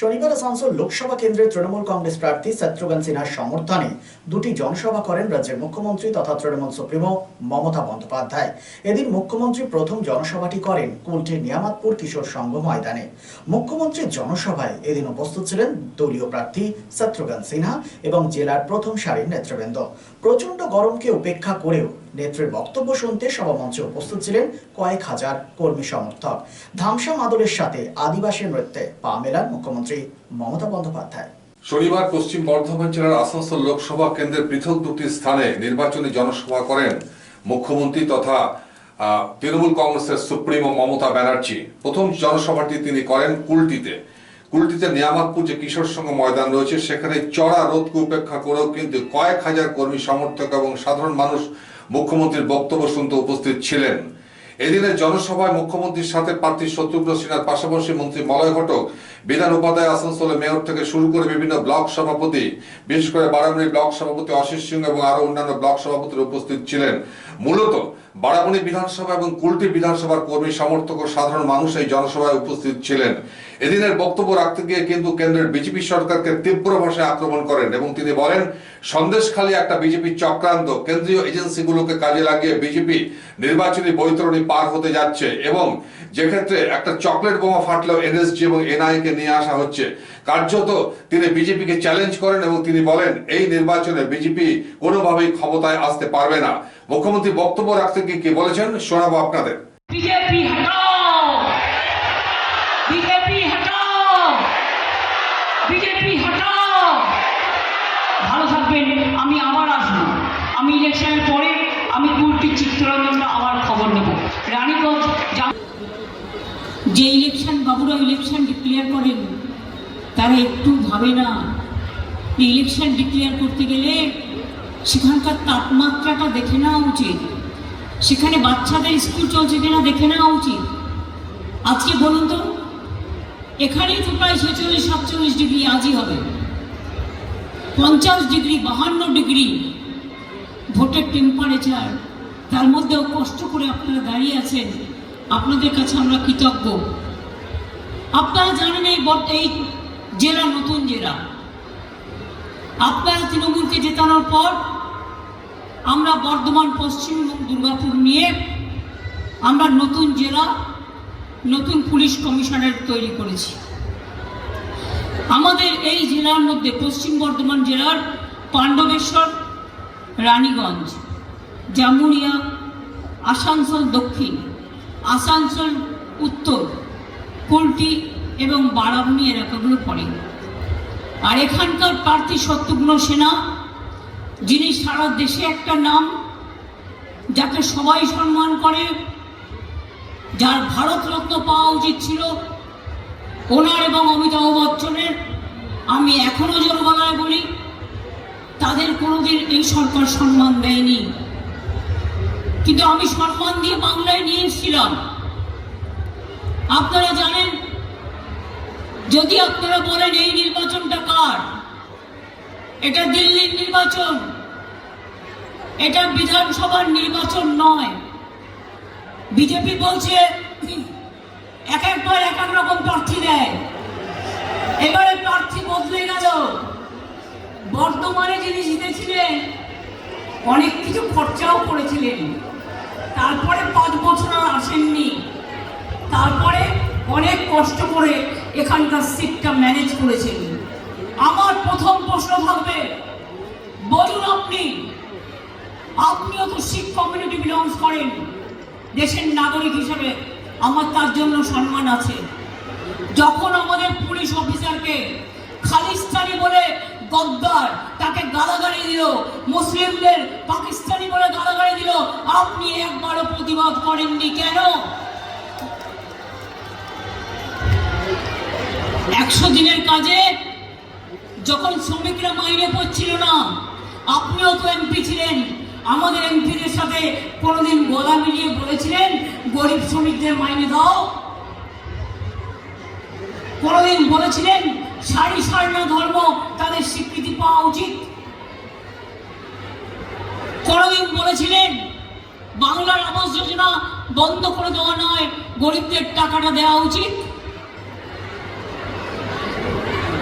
শনিবার আসানসোল লোকসভা কেন্দ্রের তৃণমূল কংগ্রেস প্রার্থী শত্রুঘ্ন সিনহার সমর্থনে দুটি জনসভা করেন রাজ্যের মুখ্যমন্ত্রী তথা তৃণমূল সুপ্রিমো মমতা বন্দ্যোপাধ্যায়। এদিন মুখ্যমন্ত্রী প্রথম জনসভাটি করেন কুলটির নিয়ামতপুর কিশোর সংঘ ময়দানে। মুখ্যমন্ত্রীর জনসভায় এদিন উপস্থিত ছিলেন দলীয় প্রার্থী শত্রুঘ্ন সিনহা এবং জেলার প্রথম সারির নেতৃবৃন্দ। প্রচণ্ড গরমকে উপেক্ষা করেও নেত্রীর বক্তব্য শুনতে সভামঞ্চে উপস্থিত ছিলেন কয়েক হাজার কর্মী সমর্থক। ধামসা মাদলের সাথে আদিবাসী নৃত্যে পা মেলান মুখ্যমন্ত্রী মমতা বন্দ্যোপাধ্যায়। শনিবার পশ্চিম বর্ধমান জেলার আসানসোল লোকসভা কেন্দ্রের পৃথক দুটি স্থানে নির্বাচনী জনসভা করেন মুখ্যমন্ত্রী তথা তৃণমূল কংগ্রেসের সুপ্রিমো মমতা ব্যানার্জি। প্রথম জনসভাটি তিনি করেন কুলটিতে। কুলটিতে নিয়ামতপুর যে কিশোর সংঘ ময়দান রয়েছে, সেখানে চড়া রোধকে উপেক্ষা করেও কিন্তু কয়েক হাজার কর্মী সমর্থক এবং সাধারণ মানুষ মুখ্যমন্ত্রীর বক্তব্য শুনতে উপস্থিত ছিলেন। এদিনের জনসভায় মুখ্যমন্ত্রীর সাথে প্রার্থী শত্রুঘ্ন সিনহার পাশাপাশি মন্ত্রী মলয় ঘটক, বিধান উপাধ্যায় আসানসোলের মেয়র থেকে শুরু করে বিভিন্ন ব্লক সভাপতি, বিশেষ করে বারামুড়ি ব্লক সভাপতি অশীষ সিং এবং আরও অন্যান্য ব্লক সভাপতিরা উপস্থিত ছিলেন। মূলত বারামণি বিধানসভা এবং কুলটি বিধানসভার কর্মী, সমর্থক ও সাধারণ মানুষ এই জনসভায় উপস্থিত ছিলেন। এদিনের বক্তব্য রাখতে গিয়ে কিন্তু কেন্দ্রের বিজেপি সরকারকে তীব্র ভাষায় আক্রমণ করেন এবং তিনি বলেন, সন্দেশখালী একটা বিজেপি চক্রান্ত, কেন্দ্রীয় এজেন্সিগুলোকে কাজে লাগিয়ে বিজেপি নির্বাচনী বৈতরণী পার হতে যাচ্ছে এবং যেক্ষেত্রে একটা চকলেট বোমা ফাটলেও এনএসজি এবং এনআই কে নিয়ে আসা হচ্ছে। কার্যত তিনি বিজেপিকে চ্যালেঞ্জ করেন এবং তিনি বলেন, এই নির্বাচনে বিজেপি কোনোভাবেই ক্ষমতায় আসতে পারবে না। মুখ্যমন্ত্রী বক্তব্য রাখতে গিয়ে কি বলেছেন শোনাবো আপনাদের। আমি আবার আসব। আমি পরে আমি আবার খবর যে ইলেকশন বাবুরা ইলেকশন ডিক্লেয়ার করেন তারা একটু ভাবে না। ইলেকশন ডিক্লেয়ার করতে গেলে সেখানকার তাপমাত্রাটা দেখে নেওয়া উচিত। সেখানে বাচ্চাদের স্কুল চলছে কিনা দেখে নেওয়া উচিত। আজকে বলুন তো, এখানেই তো প্রায় ছেচল্লিশ, সাতচল্লিশ ডিগ্রি আজই হবে। পঞ্চাশ ডিগ্রি, বাহান্ন ডিগ্রি ভোটের টেম্পারেচার তার মধ্যেও কষ্ট করে আপনারা দাঁড়িয়ে আছেন। আপনাদের কাছে আমরা কৃতজ্ঞ। আপনারা জানেন এই বট, এই জেলা নতুন জেলা। আপনারা তৃণমূলকে জেতানোর পর আমরা বর্ধমান, পশ্চিম এবং দুর্গাপুর নিয়ে আমরা নতুন জেলা, নতুন পুলিশ কমিশনার তৈরি করেছি। আমাদের এই জেলার মধ্যে পশ্চিম বর্ধমান জেলার পাণ্ডবেশ্বর, রানীগঞ্জ জামুরিয়া আসানসোল দক্ষিণ, আসানসোল উত্তর, কুলটি এবং বারাবণী এলাকাগুলো পড়ে। আর এখানকার প্রার্থী শত্রুঘ্ন সেনা যিনি সারা দেশে একটা নাম যাকে সবাই সম্মান করে, যার ভারতরত্ন পাওয়া উচিত ছিল, ওনার এবং অমিতাভ বচ্চনের, আমি এখনও জনগণায় বলি, তাদের কোনোদিন এই সরকার সম্মান দেয়নি। কিন্তু আমি সম্মান দিয়ে বাংলায় নিয়ে এসেছিলাম আপনারা জানেন, যদি আপনারা বলেন এই নির্বাচনটা কার এটা দিল্লির নির্বাচন। এটা বিধানসভার নির্বাচন নয়। বিজেপি বলছে, এক একবার এক এক রকম প্রার্থী দেয়। এবারে প্রার্থী বদলে গেল। বর্তমানে যিনি জিতেছিলেন, অনেক কিছু খরচাও করেছিলেন। তারপরে পাঁচ বছর আর আসেননি। তারপরে অনেক কষ্ট করে এখানকার সিটটা ম্যানেজ করেছেন। আমার প্রথম প্রশ্ন থাকবে, বলুন আপনি, আপনিও তো শিখ কমিউনিটি বিলংস করেন, দেশের নাগরিক হিসেবে আমার তার জন্য সম্মান আছে। যখন আমাদের পুলিশ অফিসারকে খালিস্তানি বলে গদ্দার, তাকে গালাগালি দিল, মুসলিমদের পাকিস্তানি বলে গালাগালি দিল, আপনি একবারও প্রতিবাদ করেননি কেন? একশো দিনের কাজে যখন শ্রমিকরা মাইনে পড়ছিল না, আপনিও তো এমপি ছিলেন। আমাদের এমপিদের সাথে কোনোদিন গলা মিলিয়ে বলেছিলেন, গরিব শ্রমিকদের মাইনে দাও। কোনোদিন বলেছিলেন, সারি স্বর্ণ ধর্ম, তাদের স্বীকৃতি পাওয়া উচিত। কোনোদিন বলেছিলেন, বাংলার আবাস যোজনা বন্ধ করে দেওয়া নয়, গরিবদের টাকাটা দেওয়া উচিত।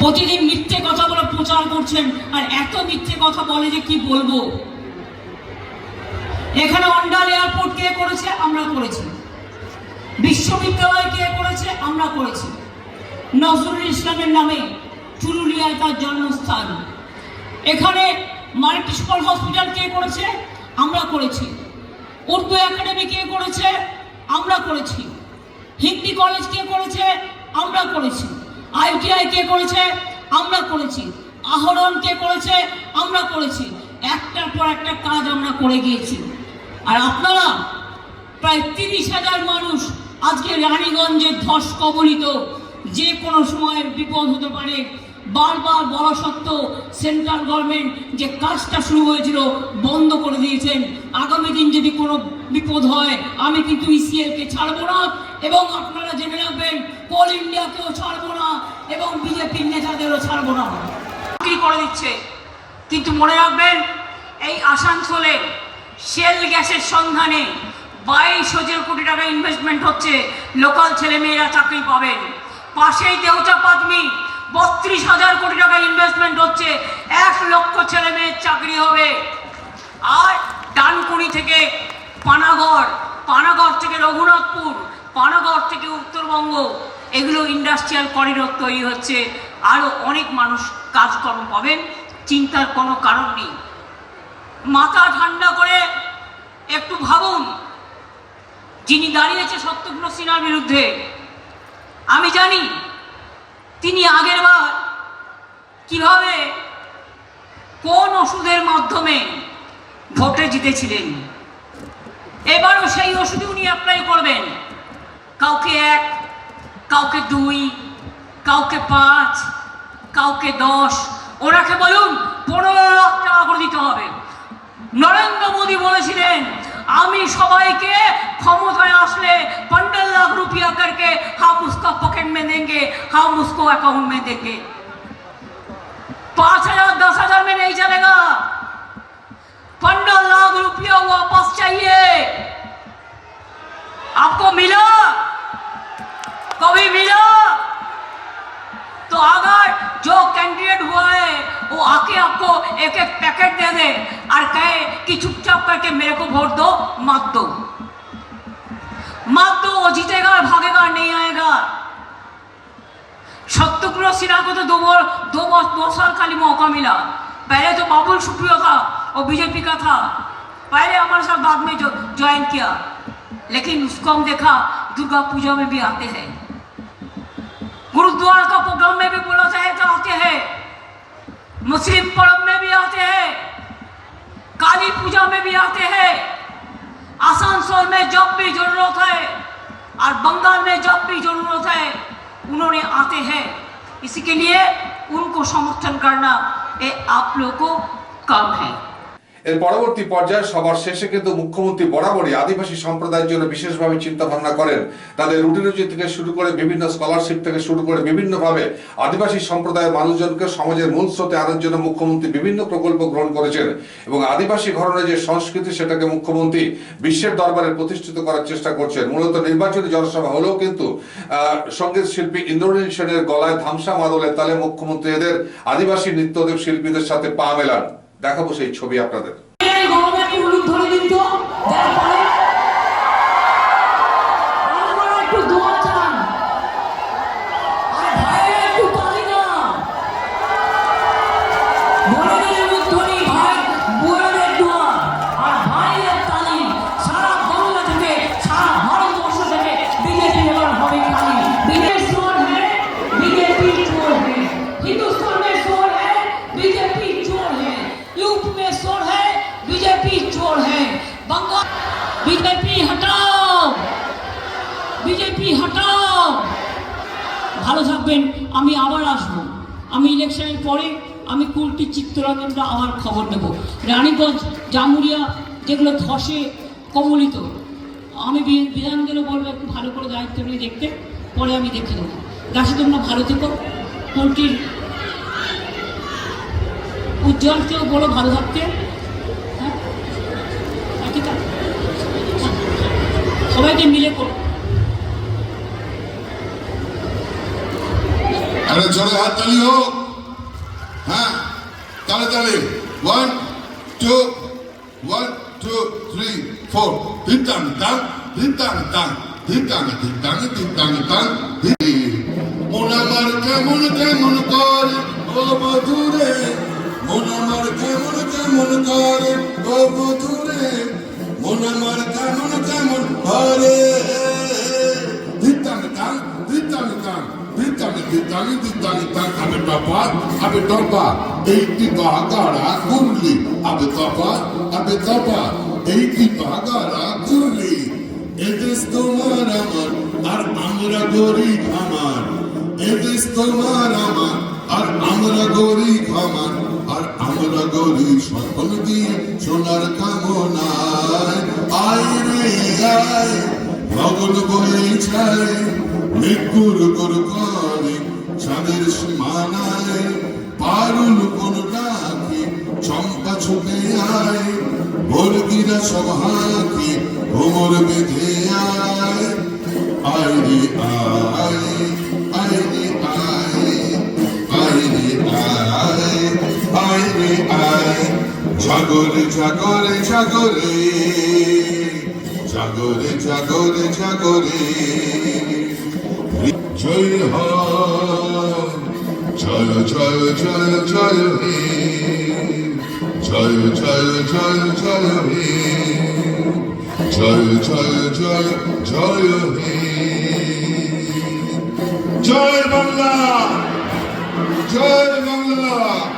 প্রতিদিন মিথ্যে কথা বলে প্রচার করছেন আর এত মিথ্যে কথা বলে যে কি বলব? এখানে অন্ডাল এয়ারপোর্ট কে করেছে? আমরা করেছি। বিশ্ববিদ্যালয় কে করেছে? আমরা করেছি। নজরুল ইসলামের নামে চুরুলিয়ায় তার জন্মস্থান। এখানে মাল্টি সুপার হসপিটাল কে করেছে? আমরা করেছি। উর্দু একাডেমি কে করেছে? আমরা করেছি। হিন্দি কলেজ কে করেছে? আমরা করেছি। আইটিআই কে করেছে? আমরা করেছি। আহরণ কে করেছে? আমরা করেছি। একটার পর একটা কাজ আমরা করে গিয়েছি। আর আপনারা প্রায় তিরিশ হাজার মানুষ আজকে রানীগঞ্জের ধস কবলিত, যে কোনো সময় বিপদ হতে পারে, বারবার বলা সত্ত্বেও সেন্ট্রাল গভর্নমেন্ট যে কাজটা শুরু হয়েছিল বন্ধ করে দিয়েছেন। আগামী দিন যদি কোনো বিপদ হয়, আমি কিন্তু ইসিএলকে ছাড়বো না, এবং আপনারা জেনে রাখবেন, কোল ইন্ডিয়াকেও ছাড়বো না। এবং বিজেপির নেতাদেরও ছাড়বো না। কি করে দিচ্ছে? কিন্তু মনে রাখবেন, এই আসানসোলে শেল গ্যাসের সন্ধানে বাইশ হাজার কোটি টাকা ইনভেস্টমেন্ট হচ্ছে। লোকাল ছেলেমেয়েরা চাকরি পাবেন। পাশেই দেউচা পাদমি, বত্রিশ হাজার কোটি টাকা ইনভেস্টমেন্ট হচ্ছে। এক লক্ষ ছেলে মেয়ের চাকরি হবে। আর ডানকুনি থেকে পানাগড় পানাগড় থেকে রঘুনাথপুর, পানাগড় থেকে উত্তরবঙ্গ। এগুলো ইন্ডাস্ট্রিয়াল করিডোর তৈরি হচ্ছে। আরও অনেক মানুষ কাজকর্ম পাবেন, চিন্তার কোনো কারণ নেই। মাথা ঠান্ডা করে একটু ভাবুন, যিনি দাঁড়িয়েছে সত্যঘ্ন সিনহার বিরুদ্ধে, আমি জানি তিনি আগের বার কীভাবে কোন ওষুধের মাধ্যমে ভোটে জিতেছিলেন। এবারও সেই ওষুধই উনি অ্যাপ্লাই করবেন। কাউকে এক কাউকে দুই কাউকে পাঁচ কাউকে দশ ওনাকে বলুন পনেরো লাখ টাকা করে দিতে হবে নরেন্দ্র মোদী বলেছিলেন আমি সবাইকে ক্ষমতায় আসলে पंद्रह लाख रुपया करके हम उसका पॉकेट में देंगे हम उसको अकाउंट में देंगे पांच हजार दस हजार में नहीं चलेगा पंद्रह लाख रुपया वापस चाहिए आपको मिला कभी मिला तो अगर जो कैंडिडेट हुआ है वो आके आपको एक एक पैकेट दे दे और कहे कि चुपचाप करके मेरे को वोट दो मत दो मत दो वो जीतेगा और भागेगा और नहीं आएगा सत्यग्रह सिन्हा को तो दो बार दो बार दो साल खाली मौका मिला पहले तो बाबुल सुप्रियो था वो बीजेपी का था पहले हमारे साथ बाद में जो ज्वाइन किया लेकिन उसको हम देखा दुर्गा पूजा में भी आते हैं गुरुद्वारा का प्रोग्राम में भी बोला जाए तो आते हैं मुस्लिम पर्व में भी आते हैं काली पूजा में भी आते हैं आसनसोल में जब भी जरूरत है और बंगाल में जब भी जरूरत है उन्होंने आते हैं इसी के लिए उनको समर्थन करना ये आप लोगों को काम है এর পরবর্তী পর্যায়ে সবার শেষে কিন্তু মুখ্যমন্ত্রী বরাবরই আদিবাসী সম্প্রদায়ের জন্য বিশেষভাবে চিন্তা ভাবনা করেন। তাদের রুটি রুজি থেকে শুরু করে বিভিন্ন স্কলারশিপ থেকে শুরু করে বিভিন্নভাবে আদিবাসী সম্প্রদায়ের মানুষজনকে সমাজের মূল স্রোতে আনার জন্য মুখ্যমন্ত্রী বিভিন্ন প্রকল্প গ্রহণ করেছেন এবং আদিবাসী ঘরনের যে সংস্কৃতি সেটাকে মুখ্যমন্ত্রী বিশ্বের দরবারে প্রতিষ্ঠিত করার চেষ্টা করছেন। মূলত নির্বাচনী জনসভা হলেও কিন্তু সংগীত শিল্পী ইন্দ্রনীল সেনের গলায় ধামসা মাদলের তালে মুখ্যমন্ত্রী এদের আদিবাসী নৃত্যদেব শিল্পীদের সাথে পা মেলান। দেখাবো সেই ছবি আপনাদের। ভালো থাকবেন, আমি আবার আসব। আমি ইলেকশনের পরে আমি কুলটি চিত্তরঞ্জনটা আবার খবর নেব রানীগঞ্জ, জামুরিয়া যেগুলো ধসে কবলিত আমি বি- বিধানদেরও বলব, একটু ভালো করে দায়িত্ব নিয়ে দেখতে, পরে আমি দেখে দেবো গাছে তোমরা ভালো থেকো। পোলট্রির উজ্জ্বলকেও বলো ভালো থাকতে। হ্যাঁ? হ্যাঁ। সবাইকে মিলে করো। আরে জোরে হাত তালি হোক। হ্যাঁ তালে one two one two three four ধিতাং তাং ধিতাং তাং ধিতাং ধিতাং ধিতাং তাং মন আমার কেমন কেমন করে? ও মধুরে। মন আমার কেমন কেমন করে? ও মধুরে। মন আমার কেমন কেমন করে? ধিতাং ধিতাং ধিতাং তাং আবে বাবা আবে বাবা এই কি বাগারা কুরলি? আবে বাবা আবে বাবা এই কি বাগারা কুরলি? এদেশ তোমার আমার, আর আমরা গরিব আমার। এদেশ তোমার আমার, আর আমরা গরিব আমার। আর আমরা গরিব সকল দিয়ে সোনার কামনায়? আয় রে, আয়। ভগল বয়ে ছায় মৃত্যুর কর করে হাঁকি ভোমর বেঁধে আয়। আয় রে আয় আয় রে আয় আয় রে আয় আয় রে আয়। জাগরে জাগরে জাগরে জাগরে জাগরে জাগরে জয় হয় জয় জয় জয় জয় হে জয় জয় জয় জয় হে। জয় জয় জয় জয় হে। জয় বাংলা জয় Bangla.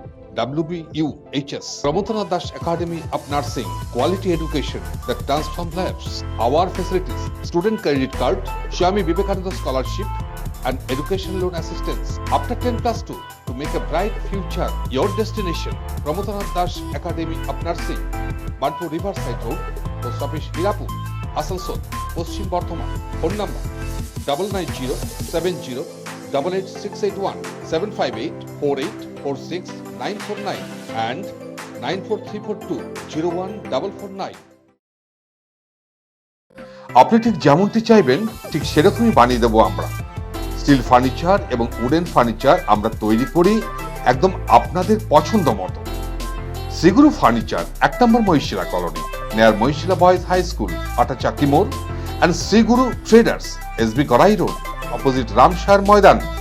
WBUHS. Pramotana Das Academy of Nursing, quality education that transforms lives. Our facilities, student credit card, Swami Vivekananda scholarship, and education loan assistance. After 10 plus 2, to make a bright future, your destination, Pramotana Das Academy of Nursing, Bantu Riverside Road, Post Office Hirapur, Asansol, Paschim Bardhaman phone number double nine zero seven zero double eight six eight one seven five eight four eight আপনি ঠিক যেমনটি চাইবেন, ঠিক সেরকমই বানিয়ে দেবো আমরা। Steel furniture এবং উডেন ফার্নিচার আমরা তৈরি করি একদম আপনাদের পছন্দ মতো। শ্রীগুরু ফার্নিচার, এক নম্বর Mahishila colony near Mahishila boys high school Atachaki মোড় and Shriguru traders SB Karai road opposite Ramsar Maidan.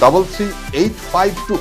double three eight five two